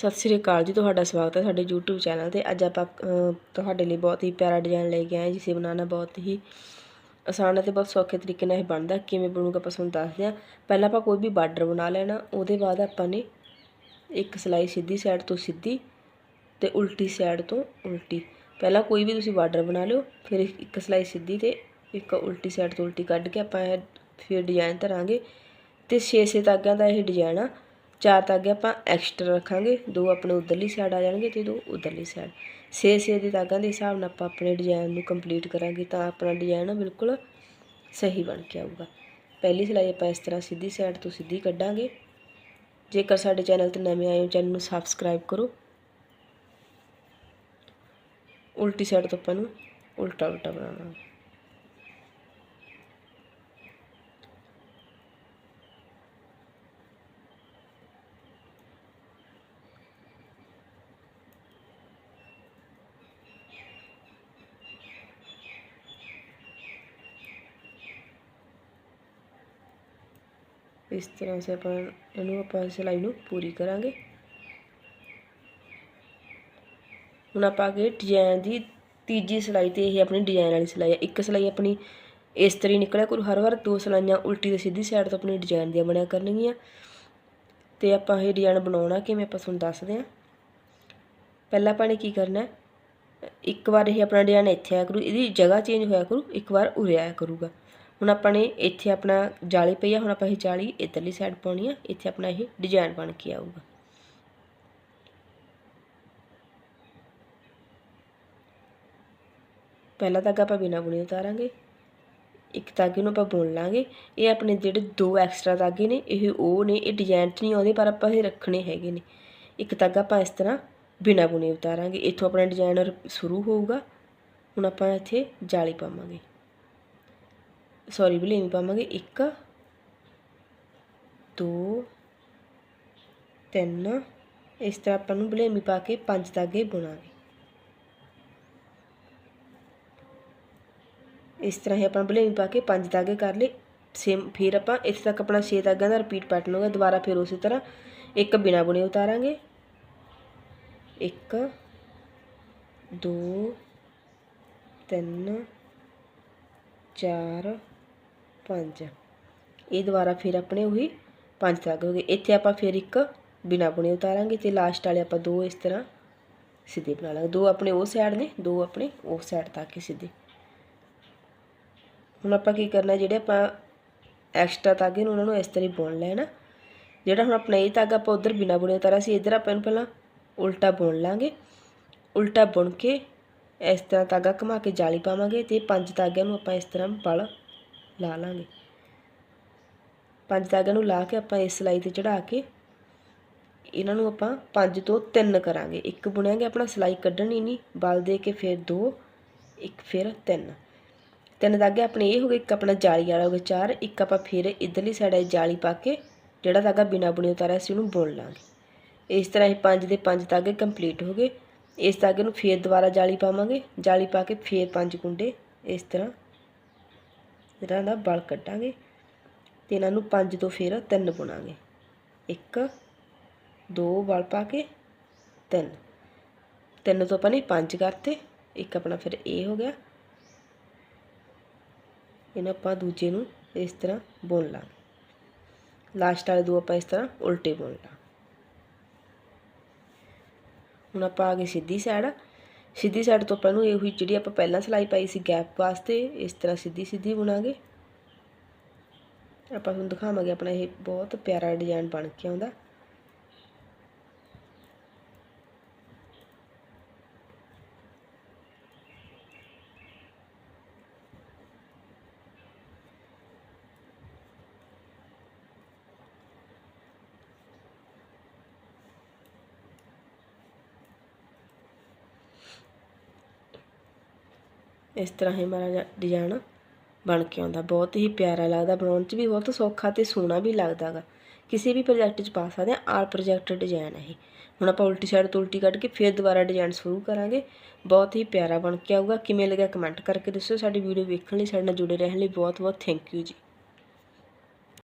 ਸਤਿ ਸ੍ਰੀ ਅਕਾਲ ਜੀ, ਤੁਹਾਡਾ ਸਵਾਗਤ ਹੈ ਸਾਡੇ YouTube ਚੈਨਲ ਤੇ। ਅੱਜ ਆਪਾਂ ਤੁਹਾਡੇ ਲਈ ਬਹੁਤ ਹੀ ਪਿਆਰਾ ਡਿਜ਼ਾਈਨ ਲੈ ਕੇ ਆਏ ਹਾਂ, ਜਿਸੇ ਬਣਾਉਣਾ ਬਹੁਤ ਹੀ ਆਸਾਨ ਹੈ ਤੇ ਬਹੁਤ ਸੌਖੇ ਤਰੀਕੇ ਨਾਲ ਇਹ ਬਣਦਾ ਕਿਵੇਂ ਬਣੂਗਾ ਆਪਾਂ ਤੁਹਾਨੂੰ ਦੱਸਦੇ ਹਾਂ ਪਹਿਲਾਂ ਆਪਾਂ ਕੋਈ ਵੀ ਬਾਰਡਰ ਬਣਾ ਲੈਣਾ, ਉਹਦੇ ਬਾਅਦ ਆਪਾਂ ਨੇ ਇੱਕ ਸਲਾਈ ਸਿੱਧੀ ਸਾਈਡ ਤੋਂ ਸਿੱਧੀ ਤੇ ਉਲਟੀ ਸਾਈਡ ਤੋਂ ਉਲਟੀ। ਪਹਿਲਾਂ ਕੋਈ ਵੀ ਤੁਸੀਂ ਬਾਰਡਰ ਬਣਾ ਲਿਓ, ਫਿਰ ਇੱਕ ਇੱਕ ਸਲਾਈ ਸਿੱਧੀ ਤੇ ਇੱਕ ਉਲਟੀ ਸਾਈਡ ਤੋਂ ਉਲਟੀ ਕੱਢ ਕੇ ਆਪਾਂ ਇਹ ਫਿਰ ਡਿਜ਼ਾਈਨ ਧਰਾਂਗੇ। ਤੇ 6-6 ਧਾਗਿਆਂ ਦਾ ਇਹ ਡਿਜ਼ਾਈਨ ਆ। ਚਾਰ ਧਾਗੇ ਆਪਾਂ ਐਕਸਟਰਾ ਰੱਖਾਂਗੇ। ਦੋ ਆਪਣੇ ਉਧਰਲੀ ਸਾਈਡ ਆ ਜਾਣਗੇ ਤੇ ਦੋ ਉਧਰਲੀ ਸਾਈਡ 6-6 ਦੇ ਧਾਗਿਆਂ ਦੇ ਹਿਸਾਬ ਨਾਲ ਆਪਾਂ ਆਪਣੇ ਡਿਜ਼ਾਈਨ ਨੂੰ ਕੰਪਲੀਟ ਕਰਾਂਗੇ ਤਾਂ ਆਪਣਾ ਡਿਜ਼ਾਈਨ ਬਿਲਕੁਲ ਸਹੀ ਬਣ ਕੇ ਆਊਗਾ। ਪਹਿਲੀ ਸਿਲਾਈ ਆਪਾਂ ਇਸ ਤਰ੍ਹਾਂ ਸਿੱਧੀ ਸਾਈਡ ਤੋਂ ਸਿੱਧੀ ਕੱਢਾਂਗੇ। ਜੇਕਰ ਸਾਡੇ ਚੈਨਲ ਤੇ ਨਵੇਂ ਆਏ ਹੋ ਚੈਨਲ ਨੂੰ ਸਬਸਕ੍ਰਾਈਬ ਕਰੋ। ਉਲਟੀ ਸਾਈਡ ਤੋਂ ਆਪਾਂ ਨੂੰ ਉਲਟਾ ਉਲਟਾ ਬਣਾਉਣਾ। ਇਸ ਤਰ੍ਹਾਂ ਸੇ ਆਪਾਂ ਇਹਨੂੰ ਆਪਾਂ ਸਿਲਾਈ ਨੂੰ ਪੂਰੀ ਕਰਾਂਗੇ। ਹੁਣ ਆਪਾਂ ਅਗੇ ਡਿਜ਼ਾਈਨ ਦੀ ਤੀਜੀ ਸਿਲਾਈ ਤੇ ਇਹ ਆਪਣੀ ਡਿਜ਼ਾਈਨ ਵਾਲੀ ਸਿਲਾਈ ਹੈ ਇੱਕ ਸਿਲਾਈ ਆਪਣੀ ਇਸ ਤਰੀ ਨਿਕਲਿਆ ਕਰੂ ਹਰ ਵਾਰ ਦੋ ਸਿਲਾਈਆਂ ਉਲਟੀ ਤੇ ਸਿੱਧੀ ਸਾਈਡ ਤੋਂ ਆਪਣੀ ਡਿਜ਼ਾਈਨ ਦੀਆਂ ਬਣਿਆ ਕਰਨਗੀਆਂ। ਤੇ ਆਪਾਂ ਇਹ ਡਿਜ਼ਾਈਨ ਬਣਾਉਣਾ ਕਿਵੇਂ ਆਪਾਂ ਤੁਹਾਨੂੰ ਦੱਸਦੇ ਹਾਂ। ਪਹਿਲਾਂ ਆਪਾਂ ਨੇ ਕੀ ਕਰਨਾ, ਇੱਕ ਵਾਰ ਇਹ ਆਪਣਾ ਡਿਜ਼ਾਈਨ ਇੱਥੇ ਆਇਆ ਕਰੂ, ਇਹਦੀ ਜਗ੍ਹਾ ਚੇਂਜ ਹੋਇਆ ਕਰੂ, ਇੱਕ ਵਾਰ ਉਰੇ ਆਇਆ ਕਰੂਗਾ। ਹੁਣ ਆਪਾਂ ਨੇ ਇੱਥੇ ਆਪਣਾ ਜਾਲੀ ਪਈ ਆ, ਹੁਣ ਆਪਾਂ ਇਹ ਜਾਲੀ ਇਧਰਲੀ ਸਾਈਡ ਪਾਉਣੀ ਆ, ਇੱਥੇ ਆਪਣਾ ਇਹ ਡਿਜ਼ਾਈਨ ਬਣ ਕੇ ਆਊਗਾ। ਪਹਿਲਾ ਧਾਗਾ ਆਪਾਂ ਬਿਨਾ ਬੁਣੇ ਉਤਾਰਾਂਗੇ, ਇੱਕ ਧਾਗੇ ਨੂੰ ਆਪਾਂ ਬੁਣ ਲਾਂਗੇ, ਇਹ ਆਪਣੇ ਜਿਹੜੇ ਦੋ ਐਕਸਟਰਾ ਧਾਗੇ ਨੇ, ਇਹ ਉਹ ਨੇ, ਇਹ ਡਿਜ਼ਾਈਨ 'ਚ ਨਹੀਂ ਆਉਂਦੇ, ਪਰ ਆਪਾਂ ਇਹ ਰੱਖਣੇ ਹੈਗੇ ਨੇ। ਇੱਕ ਧਾਗਾ ਆਪਾਂ ਇਸ ਤਰ੍ਹਾਂ ਬਿਨਾ ਬੁਣੇ ਉਤਾਰਾਂਗੇ, ਇੱਥੋਂ ਆਪਣਾ ਡਿਜ਼ਾਈਨਰ ਸ਼ੁਰੂ ਹੋਊਗਾ, ਹੁਣ ਆਪਾਂ ਇੱਥੇ ਜਾਲੀ ਪਾਵਾਂਗੇ। ਸੌਰੀ ਬਲੇਮ ਪਾਵਾਂਗੇ। 1 2 3 ਇਸ ਤਰ੍ਹਾਂ ਆਪਾਂ ਨੂੰ ਬਲੇਮੀ ਪਾ ਕੇ ਪੰਜ ਧਾਗੇ ਬੁਣਾਂਗੇ। ਇਸ ਤਰ੍ਹਾਂ ਹੀ ਆਪਾਂ ਬਲੇਮੀ ਪਾ ਕੇ ਪੰਜ ਧਾਗੇ ਕਰ ਲਏ। ਸੇਮ, ਫਿਰ ਆਪਾਂ ਇੱਥੇ ਤੱਕ ਆਪਣਾ 6 ਧਾਗਿਆਂ ਦਾ ਰਿਪੀਟ ਪੈਟਰਨ ਹੋਗਾ ਦੁਬਾਰਾ ਫਿਰ ਉਸੇ ਤਰ੍ਹਾਂ ਇੱਕ ਬਿਨਾ ਬੁਣੇ ਉਤਾਰਾਂਗੇ। 1 2 3 4 5 ਇਹ ਦੁਬਾਰਾ ਫਿਰ ਆਪਣੇ ਉਹੀ ਪੰਜ ਧਾਗੇ ਹੋ ਗਏ। ਇੱਥੇ ਆਪਾਂ ਫਿਰ ਇੱਕ ਬਿਨਾ ਬੁਣੇ ਉਤਾਰਾਂਗੇ ਤੇ ਲਾਸਟ ਵਾਲੇ ਆਪਾਂ ਦੋ ਇਸ ਤਰ੍ਹਾਂ ਸਿੱਧੇ ਬਣਾ ਲਾਂਗੇ। ਦੋ ਆਪਣੇ ਉਹ ਸਾਈਡ ਨੇ, ਦੋ ਆਪਣੇ ਉਹ ਸਾਈਡ ਤੱਕ ਹੀ ਸਿੱਧੇ। ਹੁਣ ਆਪਾਂ ਕੀ ਕਰਨਾ, ਜਿਹੜੇ ਆਪਾਂ ਐਕਸਟਰਾ ਧਾਗੇ ਨੂੰ, ਉਹਨਾਂ ਨੂੰ ਇਸ ਤਰ੍ਹਾਂ ਹੀ ਬੁਣ ਲੈਣਾ। ਜਿਹੜਾ ਹੁਣ ਆਪਣਾ ਇਹ ਧਾਗਾ ਆਪਾਂ ਉਧਰ ਬਿਨਾ ਬੁਣੇ ਉਤਾਰਿਆ ਸੀ, ਇਧਰ ਆਪਾਂ ਇਹਨੂੰ ਪਹਿਲਾਂ ਉਲਟਾ ਬੁਣ ਲਾਂਗੇ। ਉਲਟਾ ਬੁਣ ਕੇ ਇਸ ਤਰ੍ਹਾਂ ਧਾਗਾ ਘੁਮਾ ਕੇ ਜਾਲੀ ਪਾਵਾਂਗੇ ਤੇ ਪੰਜ ਧਾਗਿਆਂ ਨੂੰ ਆਪਾਂ ਇਸ ਤਰ੍ਹਾਂ ਬਲ ਲਾ ਲਾਂਗੇ। ਪੰਜ ਧਾਗਿਆਂ ਨੂੰ ਲਾ ਕੇ ਆਪਾਂ ਇਸ ਸਿਲਾਈ ਤੇ ਚੜਾ ਕੇ ਇਹਨਾਂ ਨੂੰ ਆਪਾਂ ਪੰਜ ਤੋਂ ਤਿੰਨ ਕਰਾਂਗੇ। ਇੱਕ ਬੁਣਾਂਗੇ ਆਪਣਾ ਸਲਾਈ ਕੱਢਣੀ ਨਹੀਂ, ਬਲ ਦੇ ਕੇ ਫਿਰ ਦੋ, ਇੱਕ ਫਿਰ ਤਿੰਨ। ਤਿੰਨ ਧਾਗੇ ਆਪਣੇ ਇਹ ਹੋ ਗਏ, ਇੱਕ ਆਪਣਾ ਜਾਲੀ ਵਾਲਾ ਹੋ ਗਿਆ, ਚਾਰ। ਇੱਕ ਆਪਾਂ ਫਿਰ ਇਧਰਲੀ ਸਾਈਡ ਜਾਲੀ ਪਾ ਕੇ ਜਿਹੜਾ ਧਾਗਾ ਬਿਨਾ ਬੁਣੇ ਉਤਾਰਿਆ ਸੀ ਉਹਨੂੰ ਬੁਣ ਲਾਂਗੇ। ਇਸ ਤਰ੍ਹਾਂ ਇਹ ਪੰਜ ਦੇ ਪੰਜ ਧਾਗੇ ਕੰਪਲੀਟ ਹੋ ਗਏ। ਇਸ ਧਾਗੇ ਨੂੰ ਫੇਰ ਦੁਬਾਰਾ ਜਾਲੀ ਪਾਵਾਂਗੇ। ਜਾਲੀ ਪਾ ਕੇ ਫੇਰ ਪੰਜ ਕੁੰਡੇ ਇਸ ਤਰ੍ਹਾਂ ਜਿਹੜਾ ਦਾ ਬਲ ਕੱਢਾਂਗੇ ਤੇ ਇਹਨਾਂ ਨੂੰ ਪੰਜ ਤੋਂ ਫਿਰ ਤਿੰਨ ਬੁਣਾਂਗੇ ਇੱਕ, ਦੋ ਬਲ ਪਾ ਕੇ ਤਿੰਨ। ਤਿੰਨ ਤੋਂ ਆਪਾਂ ਨੇ ਪੰਜ ਕਰਤੇ। ਇੱਕ ਆਪਣਾ ਫਿਰ ਇਹ ਹੋ ਗਿਆ। ਇਹਨਾਂ ਆਪਾਂ ਦੂਜੇ ਨੂੰ ਇਸ ਤਰ੍ਹਾਂ ਬੁਣ ਲਾਂਗੇ। ਲਾਸਟ ਵਾਲੇ ਦੋ ਆਪਾਂ ਇਸ ਤਰ੍ਹਾਂ ਉਲਟੇ ਬੁਣ ਲਾਂ ਹੁਣ ਆਪਾਂ ਆ ਗਏ ਸਿੱਧੀ ਸਾਈਡ ਸਿੱਧੀ ਸਾਈਡ ਤੋਂ ਆਪਾਂ ਨੂੰ ਇਹੋ ਹੀ ਜਿਹੜੀ ਆਪਾਂ ਪਹਿਲਾਂ ਸਿਲਾਈ ਪਾਈ ਸੀ ਗੈਪ ਵਾਸਤੇ, ਇਸ ਤਰ੍ਹਾਂ ਸਿੱਧੀ ਸਿੱਧੀ ਬੁਣਾਂਗੇ। ਆਪਾਂ ਤੁਹਾਨੂੰ ਦਿਖਾਵਾਂਗੇ ਆਪਣਾ ਇਹ ਬਹੁਤ ਪਿਆਰਾ ਡਿਜ਼ਾਈਨ ਬਣ ਕੇ ਆਉਂਦਾ। ਇਸ ਤਰ੍ਹਾਂ ਹੀ ਮੇਰਾ ਡਿਜ਼ਾਈਨ ਬਣ ਕੇ ਆਉਂਦਾ। ਬਹੁਤ ਹੀ ਪਿਆਰਾ ਲੱਗਦਾ। ਬਣਾਉਣ 'ਚ ਵੀ ਬਹੁਤ ਸੌਖਾ ਤੇ ਸੋਹਣਾ ਵੀ ਲੱਗਦਾਗਾ। ਕਿਸੇ ਵੀ ਪ੍ਰੋਜੈਕਟ 'ਚ ਪਾ ਸਕਦੇ ਆ ਆਲ ਪ੍ਰੋਜੈਕਟ ਡਿਜ਼ਾਈਨ ਹੈ ਇਹ। ਹੁਣ ਆਪਾਂ ਉਲਟੀ ਸਾਈਡ ਤੋਂ ਉਲਟੀ ਕੱਢ ਕੇ ਫਿਰ ਦੁਬਾਰਾ ਡਿਜ਼ਾਈਨ ਸ਼ੁਰੂ ਕਰਾਂਗੇ। ਬਹੁਤ ਹੀ ਪਿਆਰਾ ਬਣ ਕੇ ਆਊਗਾ। ਕਿਵੇਂ ਲੱਗਿਆ ਕਮੈਂਟ ਕਰਕੇ ਦੱਸਿਓ। ਸਾਡੀ ਵੀਡੀਓ ਵੇਖਣ ਲਈ, ਸਾਡੇ ਨਾਲ ਜੁੜੇ ਰਹਿਣ ਲਈ ਬਹੁਤ ਬਹੁਤ ਥੈਂਕ ਯੂ ਜੀ।